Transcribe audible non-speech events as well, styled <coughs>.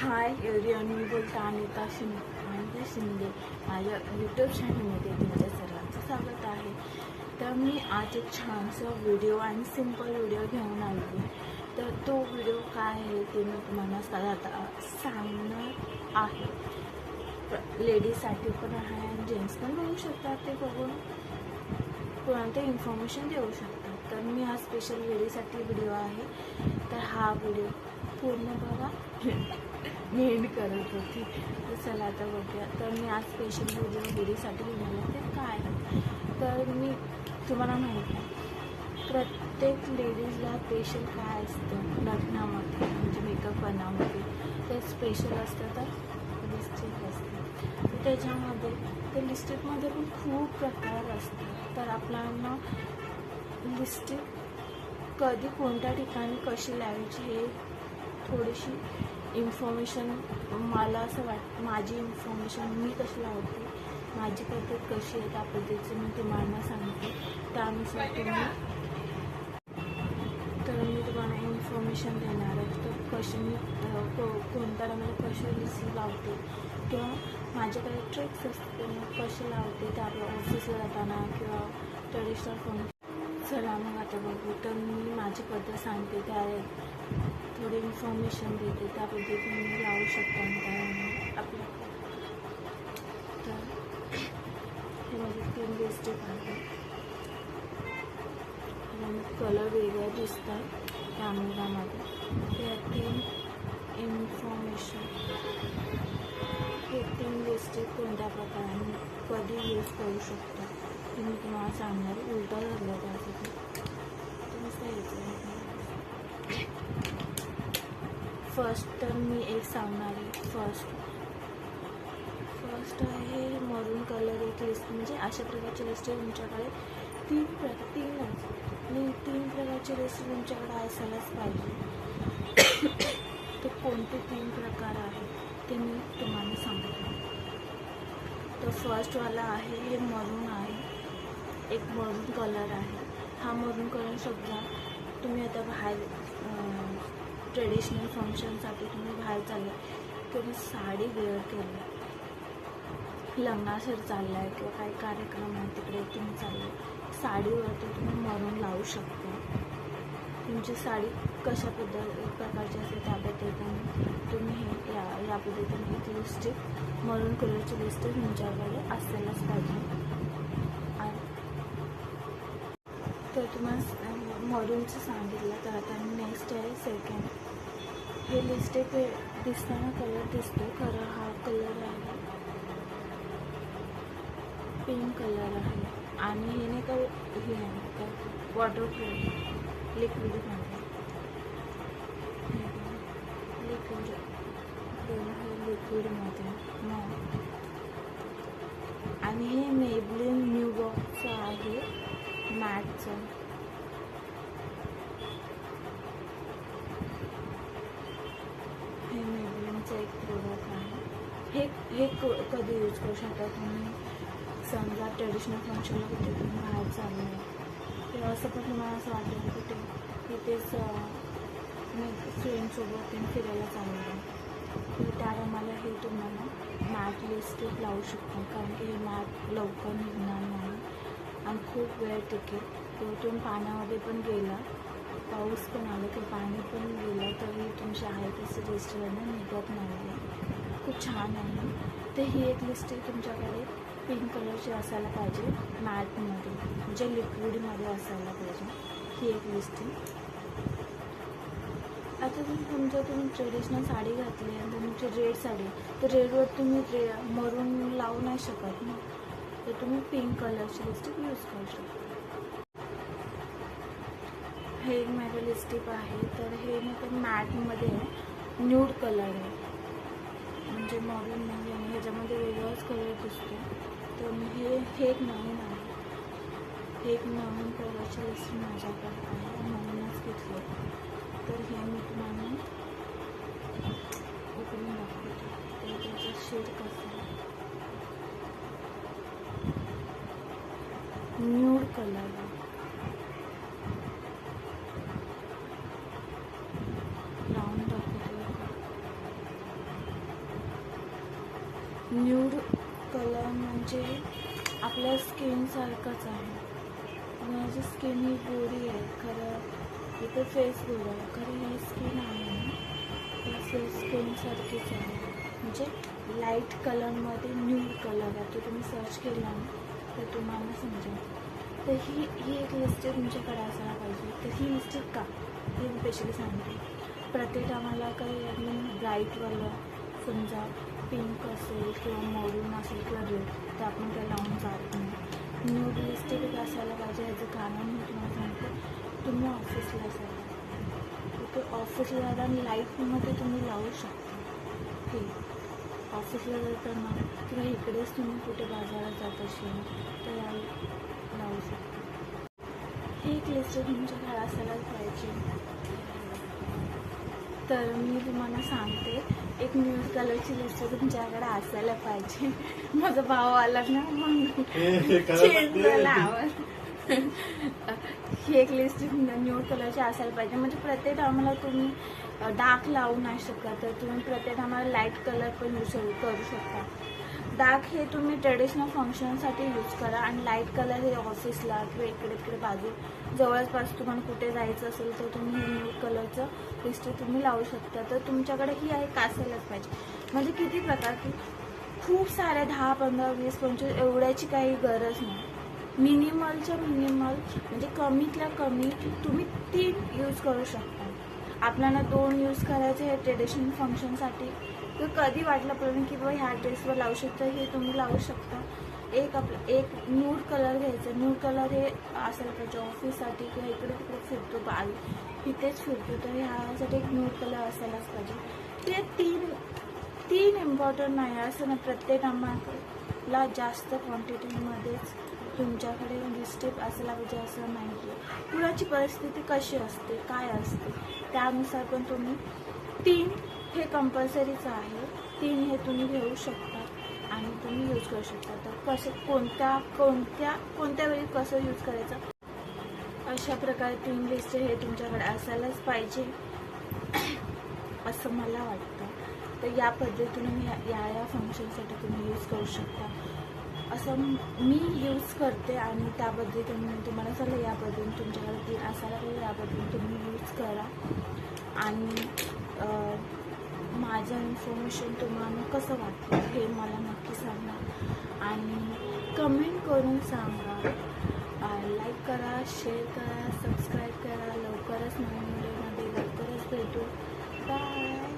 Hi everyone मी बोलता अनिता शिंदे अनिता शिंदे माझ्या YouTube चॅनलमध्ये तुमच्या सर्वांचं स्वागत आहे. तर मी आज एक छानसा व्हिडिओ आणि सिंपल व्हिडिओ घेऊन आली तर तो व्हिडिओ काय आहे ते मी तुम्हाला आता सांगणार आहे. लेडीजसाठी पण आहे आणि जेंट्स पण बघू शकतात ते बघून. कोणते इन्फॉर्मेशन देऊ शकतात. तर मी हा स्पेशल लेडीसाठी व्हिडिओ आहे. तर हा व्हिडिओ पूर्ण बघा. नेहमी करत होती. तर चला आता बघूया. तर मी आज स्पेशल व्हिडिओ लेडीसाठी घेऊन ते काय तर मी तुम्हाला माहीत आहे. प्रत्येक लेडीजला स्पेशल काय असतं? लग्नामध्ये म्हणजे मेकअप बनामध्ये. ते स्पेशल असतं तर लिस्टिक असतं. त्याच्यामध्ये ते लिस्टिकमध्ये पण खूप प्रकार असतात. तर आपल्याला लिस्टिक कधी कोणत्या ठिकाणी कशी लावायची हे थोडीशी इन्फॉर्मेशन मला असं वाट माझी इन्फॉर्मेशन मी कशी लावते माझी पद्धत कशी आहे त्या पद्धतीची मी तुम्हाला सांगते. त्यानुसार तुम्ही तर मी तुम्हाला इन्फॉर्मेशन देणार आहे तर कशी मी कोणत्या रंगाला कशी रिसीव लावते किंवा माझ्याकडे ट्रिक्स असते मी लावते त्या आपल्या ऑफिसला जाताना किंवा ट्रेडिशनल फंक्शन चला मग आता बघू. तर मी माझी पद्धत सांगते त्या थोडी इन्फॉर्मेशन देते त्याबद्दल तुम्ही लावू शकता आणि आपल्या तर हे माझे तीन लिस्टिक आहे कलर वेगळे दिसतात कॅमेरामध्ये या तीन इन्फॉर्मेशन हे तीन लिस्टिक कोणत्या प्रकाराने कधी यूज करू शकता? तुम्ही तुम्हाला सांगणार उलटा उलटं झालं त्यासाठी तुम्ही सांगितलं फर्स्ट तर मी एक सांगणार आहे. फर्स्ट फर्स्ट आहे मरून कलर एक लिस्ट म्हणजे अशा प्रकारची लिस्ट तुमच्याकडे. तीन प्र तीनच आणि तीन प्रकारची लिस्ट तुमच्याकडे असायलाच पाहिजे. <coughs> ते कोणते तीन प्रकार आहेत ते मी तुम्हाला सांगते. तर फर्स्टवाला आहे हे मरून आहे. एक मरून कलर आहे. हा मरून कलर सुद्धा तुम्ही आता बाहेर ट्रेडिशनल फंक्शनसाठी तुम्ही बाहेर चालला तुम्ही साडी वेअर केली लग्नासर चालला आहे किंवा काही कार्यक्रम आहे तिकडे तुम्ही चालले साडीवरती तुम्ही मरून लावू शकता. तुमची साडी कशा पद्धत प्रकारची असेल त्या पद्धतीने तुम्ही हे या या पद्धतीने एक लिस्टिक मरून कलरची लिस्टिक तुमच्याकडे असायलाच पाहिजे. तर तुम्हाला मरूनचं सांगितलं. तर आता नेक्स्ट आहे सेकंड हे लिस्टिक दिसताना कलर दिसतो खरं हा कलर आहे. पिंक कलर आहे. आणि हे नाही का हे आहे का वॉटरप्रूफ लिक्विडमध्ये लिक्विड हे लिक्विडमध्ये मग आणि हे मेबलिन न्यू बॉक्सचं आहे मॅटचं हे मेबलिनचं एक प्रोडक्ट आहे हे क- कधी यूज करू शकता तुम्ही? समजा ट्रेडिशनल फंक्शनला कुठे तुम्ही बाहेर आहे किंवा असं पण तुम्हाला असं वाटलं की कुठे तिथेच मी फ्रेंडसोबत तुम्ही फिरायला चाललो. तर त्या टायमाला हे तुम्हाला मॅट लिस्टिक लावू शकता कारण की हे मॅट लवकर निघणार नाही. आणि खूप वेळ टिकेल. किंवा तुम्ही पाण्यामध्ये पण गेला पाऊस पण आला किंवा पाणी पण गेलं तरी तुमचे आहे तसे रेस्टॉरंट निघत नाही खूप छान आहे तर ही एक लिस्टिक तुमच्याकडे. पिंक कलरची असायला पाहिजे. मॅटमध्ये म्हणजे लिक्विडमध्ये असायला पाहिजे. ही एक लिस्टिक आता तुम्ही तुमचं तुम्ही ट्रेडिशनल साडी घातली आणि तुमची रेड साडी. तर रेडवर तुम्ही रे मरून लावू नाही शकत ना? तर तुम्ही पिंक कलरची लिस्टिक यूज करू शकता. हे एक माझं लिस्टिक आहे. तर हे नाही तर मॅटमध्ये न्यूड कलर आहे. म्हणजे मॉडर्न नाही आणि ह्याच्यामध्ये वेगळाच कलर दिसतो. तर हे हे एक नवीन आहे. हे एक नवीन कलरची लिस्ट माझ्याकडे आहे. नवीनच घेतले. तर हे मी तुम्हाला उकडून दाखवतो. तर त्याचा शेड कसा न्यूड कलर आहे लावून दाखवते बघा. न्यूड कलर म्हणजे आपल्या स्किनसारखंच आहे. माझी स्किन ही गोरी आहे. खरं इथे फेस गोरा आहे. खरं ही स्किन आहे ना फेस स्किनसारखीच आहे. म्हणजे लाइट कलरमध्ये न्यू कलर आहे. तो तुम्ही सर्च केला ना तर तुम्हाला समजेल. तर ही ही एक लिस्टेड तुमच्याकडे असायला पाहिजे. तर ही लिस्टेड का? हे मी स्पेशली सांगते. प्रत्येक आम्हाला काही एकदम ब्राईटवालं समजा पिंक असेल किंवा मरून असेल किंवा रेड तर आपण काय लावून जात नाही. न्यू लिस्टेड असायला पाहिजे ह्याचं कारण मी तुम्हाला सांगते तुम्ही ऑफिसला असायला ओके ऑफिसला आणि लाईटमध्ये तुम्ही लावू शकता. ठीक. ऑफिसला जाताना किंवा इकडेच तुम्ही कुठे बाजारात जात असेल तर लावू शकता. ही एक लिस्ट तुमच्याकडे असायलाच पाहिजे तर मी तुम्हाला सांगते एक न्यूज कलरची लिस्ट तुमच्याकडे असायला पाहिजे. माझा भाव आला ना मग चेंज झाला आवाज. ही एक लिस्ट न्यूड कलरची असायला पाहिजे. म्हणजे प्रत्येक टायमाला तुम्ही डार्क लावू नाही शकता. तर तुम्ही प्रत्येक टायमाला लाइट कलर पण यूज करू शकता. डार्क हे तुम्ही ट्रेडिशनल फंक्शनसाठी यूज करा आणि लाइट कलर हे ऑफिसला किंवा इकडे तिकडे बाजू जवळपास तुम्हाला कुठे जायचं असेल तर तुम्ही न्यू कलरचं लिस्टिक तुम्ही लावू शकता. तर तुमच्याकडे ही आहे का पाहिजे. म्हणजे किती प्रकार की खूप साऱ्या दहा पंधरा वीस पंचवीस एवढ्याची काही गरज नाही. मिनिमलच्या मिनिमल म्हणजे कमीतल्या कमी तुम्ही तीन यूज करू शकता. आपल्याला दोन यूज करायचे हे ट्रेडिशनल फंक्शनसाठी तर कधी वाटलं पण की बाबा ह्या ड्रेसवर लावू शकता हे तुम्ही लावू शकता. एक आपलं एक न्यूड कलर घ्यायचा. न्यूड कलर हे असायला पाहिजे ऑफिससाठी किंवा इकडे तिकडे फिरतो बाल तिथेच फिरतो. तर ह्यासाठी एक न्यूड कलर असायलाच पाहिजे. ते तीन तीन इम्पॉर्टंट नाही आहे असं ना प्रत्येक आम्हाला जास्त क्वांटिटीमध्येच तुमच्याकडे लिस्टेप असायला पाहिजे असं नाही. आहे कुणाची परिस्थिती कशी असते काय असते त्यानुसार पण तुम्ही तीन हे कंपल्सरीच आहे. तीन हे तुम्ही घेऊ शकता आणि तुम्ही यूज करू शकता. तर कसं कोणत्या कोणत्या कोणत्या वेळी कसं यूज करायचं? अशा प्रकारे तीन लिस्ट हे तुमच्याकडे असायलाच पाहिजे. असं मला वाटतं. तर या पद्धतीने मी या- या या फंक्शनसाठी तुम्ही यूज करू शकता. असं मी यूज करते आणि त्या पद्धतीने तुम्हाला सगळं या पद्धतीने तुमच्याकडे तीन असायला पाहिजे. या पद्धतीने तुम्ही यूज करा. आणि माझं इन्फॉर्मेशन तुम्हाला कसं वाटतं हे मला नक्की सांगा. आणि कमेंट करून सांगा. लाईक करा शेअर करा सबस्क्राईब करा. लवकरच नवीन व्हिडिओमध्ये लवकरच भेटू. बाय